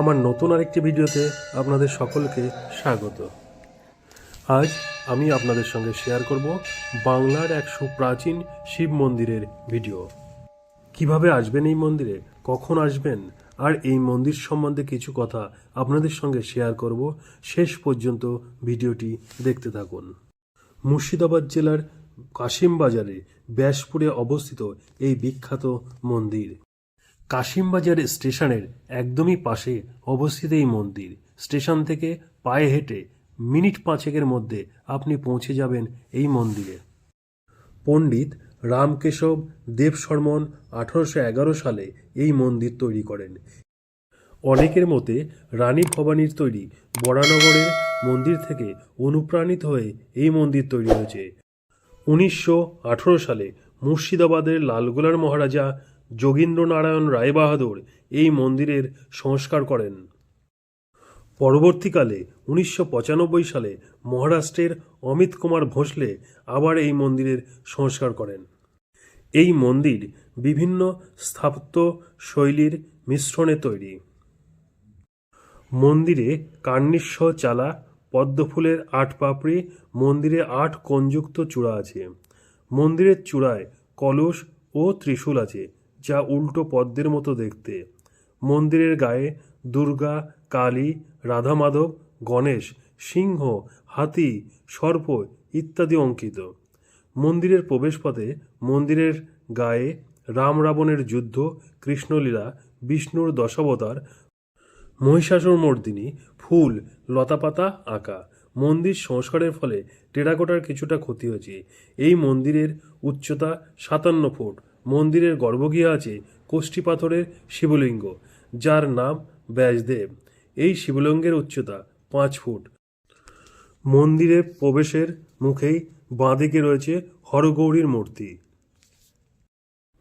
আমার নতুন আরেকটি ভিডিওতে আপনাদের সকলকে স্বাগত। আজ আমি আপনাদের সঙ্গে শেয়ার করব বাংলার এক সুপ্রাচীন শিব মন্দিরের ভিডিও। কীভাবে আসবেন এই মন্দিরে? কখন আসবেন? আর এই মন্দির সম্বন্ধে কিছু কথা আপনাদের সঙ্গে শেয়ার করব। শেষ পর্যন্ত ভিডিওটি দেখতে থাকুন। মুর্শিদাবাদ জেলার কাশিমবাজারে ব্যাসপুরে অবস্থিত এই বিখ্যাত মন্দির। কাশিমবাজার স্টেশনের একদমই পাশে অবস্থিত এই মন্দির। স্টেশন থেকে পায়ে হেঁটে মিনিট পাঁচেকের মধ্যে আপনি পৌঁছে যাবেন এই মন্দিরে। পণ্ডিত রামকেশব দেব শর্মন আঠারোশো এগারো সালে এই মন্দির তৈরি করেন। অনেকের মতে রানী ভবানীর তৈরি বরানগরের মন্দির থেকে অনুপ্রাণিত হয়ে এই মন্দির তৈরি হয়েছে। উনিশশো আঠেরো সালে মুর্শিদাবাদের লালগোলার মহারাজা যোগীন্দ্রনারায়ণ রায়বাহাদুর এই মন্দিরের সংস্কার করেন। পরবর্তীকালে উনিশশো পঁচানব্বই সালে মহারাষ্ট্রের অমিত কুমার ভোসলে আবার এই মন্দিরের সংস্কার করেন। এই মন্দির বিভিন্ন স্থাপত্য শৈলীর মিশ্রণে তৈরি। মন্দিরে কার্নিশ্য চালা, পদ্মফুলের আট পাপড়ি, মন্দিরে আট কোণযুক্ত চূড়া আছে। মন্দিরের চূড়ায় কলস ও ত্রিশূল আছে। যা উল্টো পদ্মের মতো দেখতে। মন্দিরের গায়ে দুর্গা, কালী রাধা মাধব গণেশ, সিংহ, হাতি, সর্প ইত্যাদি অঙ্কিত। মন্দিরের প্রবেশপথে মন্দিরের গায়ে রাম রাবণের যুদ্ধ, কৃষ্ণলীলা, বিষ্ণুর দশাবতার, মহিষাসুর মর্দিনী, ফুল, লতাপাতা আঁকা। মন্দির সংস্কারের ফলে টেরাকোটার কিছুটা ক্ষতি হয়েছে। এই মন্দিরের উচ্চতা সাতান্ন ফুট। মন্দিরের গর্ভগৃহে আছে কোষ্ঠী পাথরের শিবলিঙ্গ, যার নাম ব্যাসদেব। এই শিবলিঙ্গের উচ্চতা পাঁচ ফুট। মন্দিরের প্রবেশের মুখেই বাঁদিকে রয়েছে হরগৌরীর মূর্তি।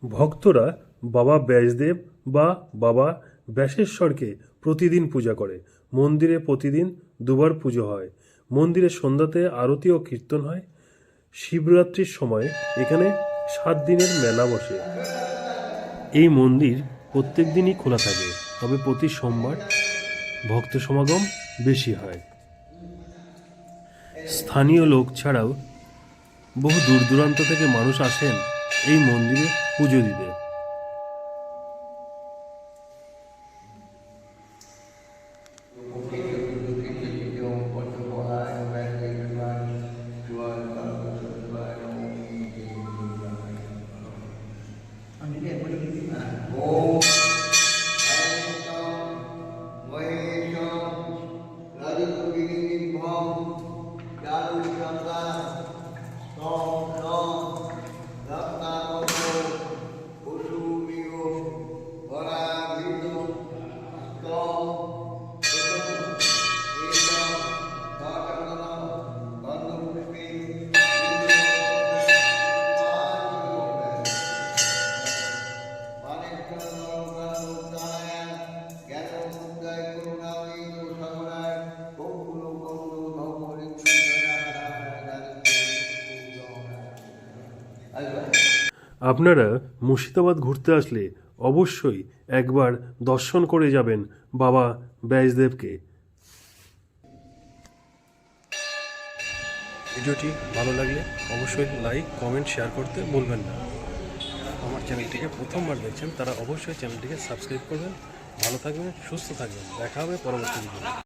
ভক্তরা বাবা ব্যাসদেব বা বাবা ব্যাসেশ্বরকে প্রতিদিন পূজা করে। মন্দিরে প্রতিদিন দুবার পুজো হয়। মন্দিরে সন্ধ্যাতে আরতি ও কীর্তন হয়। শিবরাত্রির সময় এখানে সাত দিনের মেলা বসে। এই মন্দির প্রত্যেক দিনই খোলা থাকে, তবে প্রতি সোমবার ভক্ত সমাগম বেশি হয়। স্থানীয় লোক ছাড়াও বহু দূর দূরান্ত থেকে মানুষ আসেন এই মন্দিরে পুজো দিতে। আপনারা মুর্শিদাবাদ ঘুরতে আসলে অবশ্যই একবার দর্শন করে যাবেন বাবা ব্যাসদেবকে। ভিডিওটি ভালো লাগলে অবশ্যই লাইক, কমেন্ট, শেয়ার করতে ভুলবেন না। আমার চ্যানেলটিকে প্রথমবার দেখছেন তারা অবশ্যই চ্যানেলটিকে সাবস্ক্রাইব করবেন। ভালো থাকবেন, সুস্থ থাকবেন। দেখা হবে পরবর্তী ভিডিও